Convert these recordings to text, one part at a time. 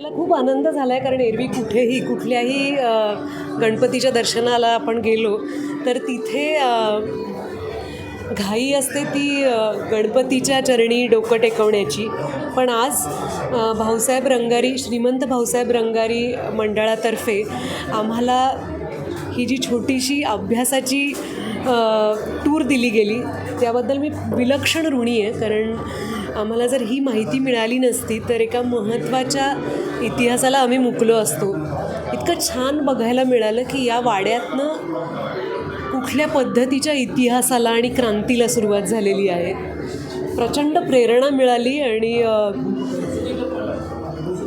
मला खूप आनंद झाला आहे कारण एरवी कुठेही कुठल्याही गणपतीच्या दर्शनाला आपण गेलो तर तिथे घाई असते ती गणपतीच्या चरणी डोकं टेकवण्याची. पण आज भाऊसाहेब रंगारी श्रीमंत भाऊसाहेब रंगारी मंडळातर्फे आम्हाला ही जी छोटीशी अभ्यासाची टूर दिली गेली त्याबद्दल मी विलक्षण ऋणी आहे कारण आम्हाला जर ही माहिती मिळाली नसती तर एका महत्त्वाच्या इतिहासाला आम्ही मुकलो असतो. इतकं छान बघायला मिळालं की या वाड्यातनं कुठल्या पद्धतीच्या इतिहासाला आणि क्रांतीला सुरुवात झालेली आहे. प्रचंड प्रेरणा मिळाली आणि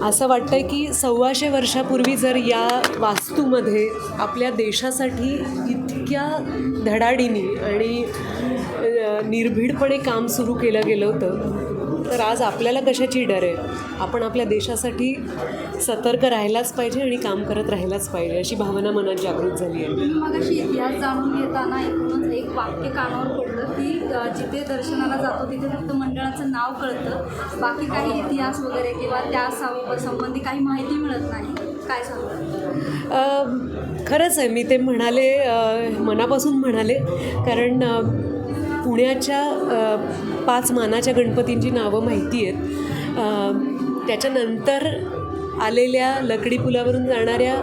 असं वाटतं की सव्वाशे वर्षापूर्वी जर या वास्तूमध्ये आपल्या देशासाठी इतक्या धडाडीने आणि निर्भीडपणे काम सुरू केलं गेलं होतं तर आज आपल्याला कशाची डर आहे? आपण आपल्या देशासाठी सतर्क राहायलाच पाहिजे आणि काम करत राहायलाच पाहिजे अशी भावना मनात जागृत झाली आहे. मग अशी इतिहास जाणून घेताना एकूणच एक वाक्य कानावर पडलं की जिथे दर्शनाला जातो तिथे फक्त मंडळाचं नाव कळतं. बाकी काही इतिहास वगैरे किंवा त्या संबंधी काही माहिती मिळत नाही. काय सांगतात अ, खरंच आहे मी ते म्हणाले मनापासून म्हणाले. कारण पुण्याच्या पाच मानाच्या गणपतींची नावं माहिती आहेत. त्याच्यानंतर आलेल्या लकडी पुलावरून जाणाऱ्या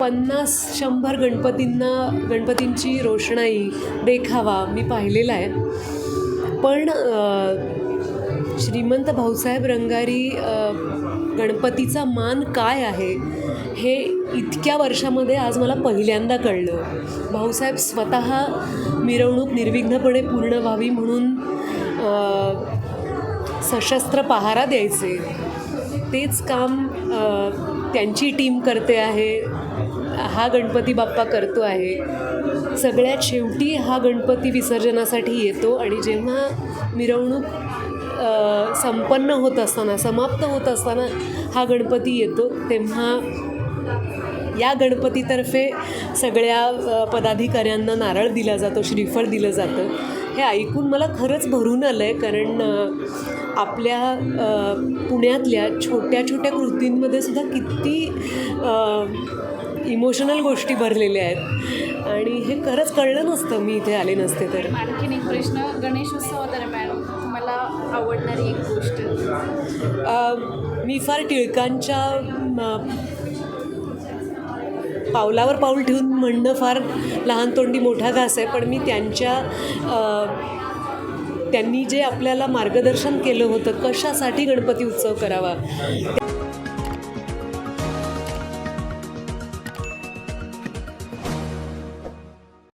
पन्नास शंभर गणपतींना गणपतींची रोषणाई देखावा मी पाहिलेला आहे. पण श्रीमंत भाऊसाहेब रंगारी गणपतीचा मान काय आहे? हे इतक्या वर्षामध्ये आज मला पहिल्यांदा कळलं. भाऊसाहेब स्वतः मिरवणूक निर्विघ्नपणे पूर्ण व्हावी म्हणून सशस्त्र पहारा द्यायचे. तेच काम त्यांची टीम करते आहे. हा गणपती बाप्पा करतो आहे. सगळ्यात शेवटी हा गणपती विसर्जनासाठी येतो आणि जेव्हा मिरवणूक संपन्न होत असताना समाप्त होत असताना हा गणपती येतो. तेव्हा या गणपतीतर्फे सगळ्या पदाधिकाऱ्यांना नारळ दिला जातो श्रीफळ दिलं जातं. हे ऐकून मला खरंच भरून आलं आहे कारण आपल्या पुण्यातल्या छोट्या छोट्या कृतींमध्ये सुद्धा किती इमोशनल गोष्टी भरलेल्या आहेत. आणि हे खरंच कळलं नसतं मी इथे आले नसते तर. आणखीन एक प्रश्न गणेशोत्सवादरम्यान आवडणारी एक गोष्ट. मी फार टिळकांच्या पावलावर पाऊल ठेवून म्हणणं फार लहान तोंडी मोठा घास आहे पण मी त्यांच्या त्यांनी जे आपल्याला मार्गदर्शन केलं होतं कशासाठी गणपती उत्सव करावा?